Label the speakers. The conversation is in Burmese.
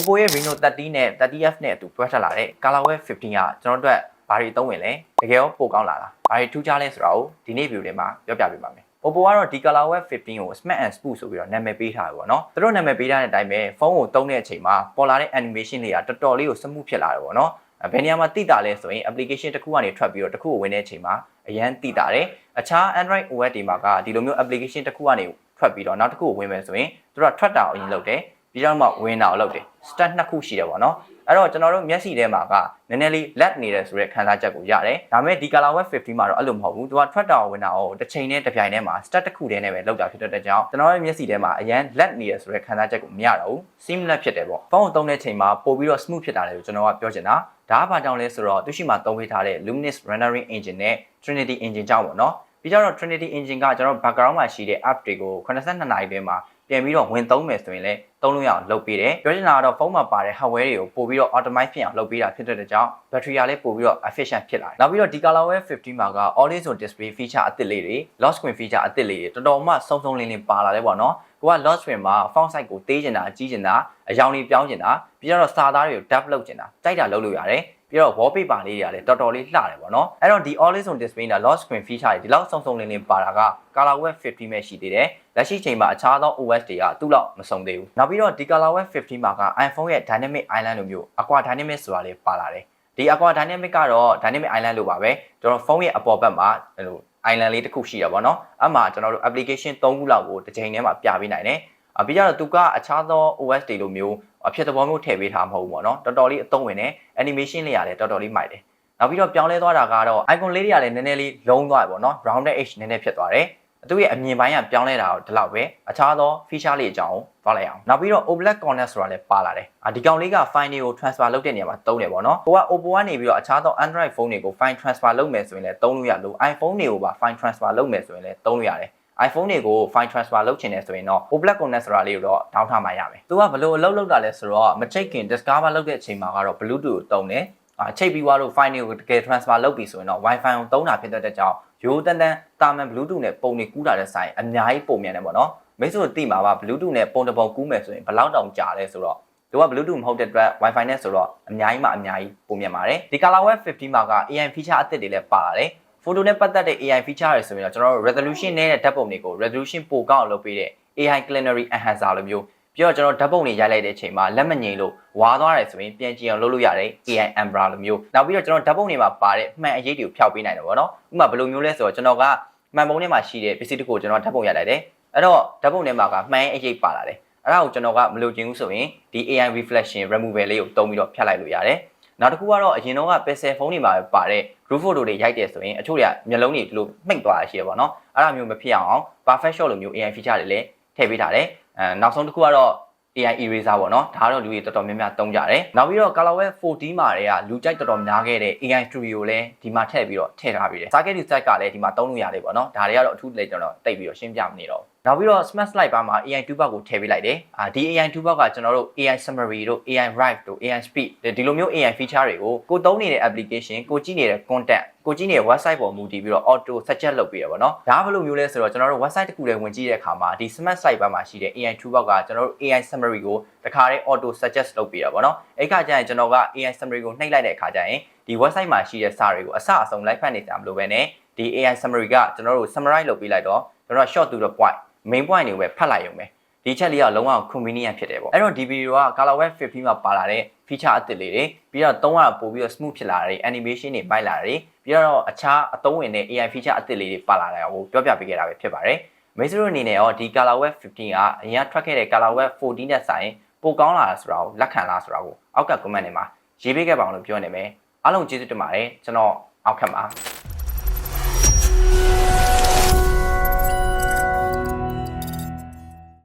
Speaker 1: Oppo ရဲ့ Reno 30နဲ့ 30F နဲ့အတူတွဲထပ်လာတဲ့ ColorWare 15ကကျွန်တော်တို့အတွက်ဘာတွေအသုံးဝင်လဲတကယ်ရောပိုကောင်းလာလားဘာတွေထူးခြားလဲဆိုတာကိုဒီနေ့ view ထဲမှာပြောပြပေးပါမယ် Oppo ကတော့ဒီ ColorWare 15ကို Smart and Smooth ဆိုပြီးတော့နာမည်ပေးထားတယ်ပေါ့နော်သူတို့နာမည်ပေးထားတဲ့အတိုင်းပဲဖုန်းကိုတုံးတဲ့အချိန်မှာပေါ်လာတဲ့ animation တွေကတော်တော်လေးကို smooth ဖြစ်လာတယ်ပေါ့နော်ဘယ်နေရာမှာတိတာလဲဆိုရင် application တစ်ခုကနေထွက်ပြီးတော့တစ်ခုကိုဝင်တဲ့အချိန်မှာအရန်တိတာတယ်အခြား Android OS တွေမှာကဒီလိုမျိုး application တစ်ခုကနေထွက်ပြီးတော့နောက်တစ်ခုကိုဝင်မယ်ဆိုရင်သူတို့ကထွက်တာကိုအရင်လုပ်တယ် ပြီးတော့မှဝင်တာကိုလုပ်တယ် start နှစ်ခုရှိတယ်ပေါ့နော်အဲ့တော့ကျွန်တော်တို့မျက်စိထဲမှာကနည်းနည်းလေး lag နေတယ်ဆိုတဲ့ခံစားချက်ကိုရတယ်ဒါပေမဲ့ဒီ color web 15မှာတော့အဲ့လိုမဟုတ်ဘူးသူကထွက်တာကိုဝင်တာကိုတစ်ချိန်နဲ့တစ်ပြိုင်တည်းမှာ start တစ်ခုတည်းနဲ့ပဲလောက်တာဖြစ်တဲ့အတွက်ကြောင့်ကျွန်တော်ရဲ့မျက်စိထဲမှာအရန် lag နေတယ်ဆိုတဲ့ခံစားချက်ကိုမရတော့ဘူး seamless ဖြစ်တယ်ပေါ့ဖုန်းကိုသုံးတဲ့ချိန်မှာပို့ပြီးတော့ smooth ဖြစ်တာလေကိုကျွန်တော်ကပြောချင်တာဒါကဘာကြောင့်လဲဆိုတော့သူရှိမှသုံးပေးထားတဲ့ Luminous Rendering Engine နဲ့ Trinity Engine ကြောင့်ပေါ့နော်ပြီးတော့ Trinity Engine ကကျွန်တော် background မှာရှိတဲ့ app တွေကို82နာရီတွင်းမှာပြန်ပြီးတော့ဝင်သုံးမယ်ဆိုရင်လည်း သုံးလို့ရအောင်လုပ်ပေးတယ်ပြောချင်တာကတော့ဖုန်းမှာပါတဲ့ hardware တွေကိုပို့ပြီးတော့ automate ဖြစ်အောင်လုပ်ပေးတာဖြစ်တဲ့ကြောင့် battery ကလည်းပို့ပြီးတော့ efficient ဖြစ်လာတယ်နောက်ပြီးတော့ဒီ ColorWare 15မှာက always on display feature အသစ်လေးတွေ lock screen feature အသစ်လေးတွေတော်တော်မှစုံစုံလင်းလင်းပါလာတယ်ပေါ့နော်ကိုက lock screen မှာ font size ကိုသေးချင်တာကြီးချင်တာအယောင်တွေပြောင်းချင်တာပြီးတော့စာသားတွေကို depth လုပ်ချင်တာကြိုက်တာလုပ်လို့ရတယ်ပြီးတော့ wallpaper လေးတွေကလည်းတော်တော်လေးလှတယ်ပေါ့နော်အဲ့တော့ဒီ always on display နဲ့ lock screen feature တွေဒီလောက်စုံစုံလင်းလင်းပါတာက ColorWare 15ပဲရှိသေးတယ်လက်ရှိချိန်မှာအခြားသော OS တွေကသူ့လောက်မစုံသေးဘူးနောက်ပြီးတော့ဒီ ColorWare 15မှာက iPhone ရဲ့ Dynamic Island လိုမျိုး Aqua Dynamic ဆိုတာလေးပါလာတယ်ဒီ Aqua Dynamic ကတော့ Dynamic Island လိုပါပဲကျွန်တော်ဖုန်းရဲ့အပေါ်ဘက်မှာဟို island လေးတစ်ခုရှိရပါတော့။အဲ့မှာကျွန်တော်တို့ application 3ခုလောက်ကိုတစ်ချိန်ထဲမှာပြပေးနိုင်တယ်။အပြီးကြတော့သူကအခြားသော OS တွေလိုမျိုးအဖြစ်သဘောမျိုးထည့်ပေးထားမဟုတ်ဘူးပေါ့နော်။တော်တော်လေးအသုံးဝင်တယ်။ animation လေးရတယ်တော်တော်လေးမိုက်တယ်။နောက်ပြီးတော့ပြောင်းလဲသွားတာကတော့ icon လေးတွေကလည်းနည်းနည်းလေးလုံးသွားတယ်ပေါ့နော် rounded edge နည်းနည်းဖြစ်သွားတယ်။ သူရဲ့အမြင်ပိုင်းကပြောင်းလဲတာတော့ဒီလောက်ပဲအခြားသော feature လေးအကြောင်းသွားလိုက်အောင်နောက်ပြီးတော့ oblak corner ဆိုတာလည်းပါလာတယ်အာဒီကောင်လေးက file တွေကို transfer လုပ်တဲ့နေရာမှာသုံးတယ်ပေါ့နော်ကိုက oppo ကနေပြီးတော့အခြားသော android phone တွေကို file transfer လုပ်မယ်ဆိုရင်လည်းသုံးလို့ရလို့ iphone တွေကိုပါ file transfer လုပ်မယ်ဆိုရင်လည်းသုံးလို့ရတယ် iPhone တွေကို file transfer လုပ်ချင်တယ်ဆိုရင်တော့ Oblak Connect ဆိုတာလေးကိုတော့ down ထားမှရမယ်။သူကဘလို့အလုပ်လုပ်တာလဲဆိုတော့မချိတ်ခင် discover လုပ်တဲ့အချိန်မှာကတော့ Bluetooth ကိုတုံးတယ်။အ ချိတ်ပြီးသွားလို့ file တွေကိုတကယ် transfer လုပ်ပြီဆိုရင်တော့ Wi-Fi ကိုတုံးတာဖြစ်တဲ့အတွက်ကြောင့်ရိုးတန်းတန်းတာမန် Bluetooth နဲ့ပုံတွေကူးတာတဲ့ဆိုင်အများကြီးပုံမြန်တယ်ပေါ့နော်။မိတ်ဆွေတို့သိမှာပါ Bluetooth နဲ့ပုံတစ်ပုံကူးမယ်ဆိုရင်ဘယ်လောက်တောင်ကြာလဲဆိုတော့သူက Bluetooth မဟုတ်တဲ့အတွက် Wi-Fi နဲ့ဆိုတော့အများကြီးမှအများကြီးပုံမြန်ပါတယ်။ဒီ ColorWare 15မှာက AI feature အသစ်တွေလည်းပါလာတယ်။ photo နဲ့ပတ်သက်တဲ့ AI feature တွေဆိုရင်တော့ကျွန်တော်တို့ resolution နဲ့ဓာတ်ပုံတွေကို resolution ပိုကောင်းအောင်လုပ်ပေးတဲ့ AI Culinary Enhancer လိုမျိုး ပြီးတော့ကျွန်တော်ဓာတ်ပုံတွေရိုက်လိုက်တဲ့အချိန်မှာလက်မငိမ်လို့ဝါသွားတယ်ဆိုရင်ပြန်ကြည့်အောင်လုပ်လို့ရတယ် AI Ambra လိုမျိုးနောက်ပြီးတော့ကျွန်တော်ဓာတ်ပုံတွေမှာပါတဲ့မှန်အရေးတွေကိုဖျောက်ပေးနိုင်တယ်ပေါ့နော်ဥပမာဘယ်လိုမျိုးလဲဆိုတော့ကျွန်တော်ကမှန်ပုံထဲမှာရှိတဲ့ပစ္စည်းတစ်ခုကိုကျွန်တော်ဓာတ်ပုံရိုက်လိုက်တယ်အဲ့တော့ဓာတ်ပုံထဲမှာကမှန်အရေးပါလာတယ်အဲ့ဒါကိုကျွန်တော်ကမလိုချင်ဘူးဆိုရင်ဒီ AI reflection removal လေးကိုတုံးပြီးတော့ဖြတ်လိုက်လို့ရတယ်နောက်တစ်ခုကတော့အရင်တော့က Pixel ဖုန်းတွေမှာပါတဲ့ group photo တွေရိုက်တယ်ဆိုရင်အချို့တွေကမျက်လုံးတွေဒီလိုမှိတ်သွားတာရှိရပါတော့။အဲ့ဒါမျိုးမဖြစ်အောင် perfect shot လိုမျိုး AI feature တွေလည်းထည့်ပေးထားတယ်။ အဲနောက်ဆုံးတစ်ခုကတော့ AI eraser ပေါ့နော်။ဒါကတော့လူတွေတော်တော်များများသုံးကြတယ်။နောက်ပြီးတော့ ColorWare 14မှာတွေကလူကြိုက်တော်တော်များခဲ့တဲ့ AI Studio လည်းဒီမှာထည့်ပြီးတော့ထည့်ထားပြီးတယ်။ Target Reset ကလည်းဒီမှာသုံးလို့ရတယ်ပေါ့နော်။ဒါတွေကတော့အထူးလည်းကျွန်တော်တိတ်ပြီးတော့ရှင်းပြမနေတော့ဘူး။ နောက်ပြီးတော့ Smart Slide ပါမှာ AI 2 box ကိုထည့်ပေးလိုက်တယ်။အာဒီ AI 2 box ကကျွန်တော်တို့ AI summary တို့ AI write တို့ AI speed ဒီလိုမျိုး AI feature တွေကိုကိုသုံးနေတဲ့ application ကိုကြည့်နေတဲ့ content ကိုကြည့်နေတဲ့ website ပေါ်မူတည်ပြီးတော့ auto suggest လုပ်ပေးရပါတော့။ဒါကဘယ်လိုမျိုးလဲဆိုတော့ကျွန်တော်တို့ website တစ်ခုလည်းဝင်ကြည့်တဲ့အခါမှာဒီ Smart Slide ပါမှာရှိတဲ့ AI 2 box ကကျွန်တော်တို့ AI summary ကိုတခါတည်း auto suggest လုပ်ပေးရပါတော့။အဲ့ခါကျရင်ကျွန်တော်က AI summary ကိုနှိပ်လိုက်တဲ့အခါကျရင်ဒီ website မှာရှိတဲ့စာတွေကိုအစအဆုံးလိုက်ဖတ်နေကြမလို့ပဲねဒီ AI summary ကကျွန်တော်တို့ summarize လုပ်ပေးလိုက်တော့ကျွန်တော် short to the point main point တွေကိုပဲဖတ်လိုက်ရုံပဲဒီချက်လေးကလုံးဝ convenient ဖြစ်တယ်ပေါ့အဲ့တော့ဒီဗီဒီယိုက ColorWare 15မှာပါလာတဲ့ feature အသစ်လေးတွေပြီးတော့သုံးရပို့ပြီးတော့ smooth ဖြစ်လာတဲ့ animation တွေပိုက်လာတယ်ပြီးတော့အခြားအသုံးဝင်တဲ့ AI feature အသစ်လေးတွေပါလာတာကိုပြောပြပေးခဲ့တာပဲဖြစ်ပါတယ်မိတ်ဆွေတို့အနေနဲ့ရောဒီ ColorWare 15ကအရင်ကထွက်ခဲ့တဲ့ ColorWare 14နဲ့ဆိုင်ပိုကောင်းလာတာဆိုတာကိုလက်ခံလားဆိုတာကိုအောက်က comment တွေမှာရေးပေးခဲ့ပါအောင်လို့ပြောနေမယ်အားလုံးကျေးဇူးတင်ပါတယ်ကျွန်တော်အောက်ခက်ပါ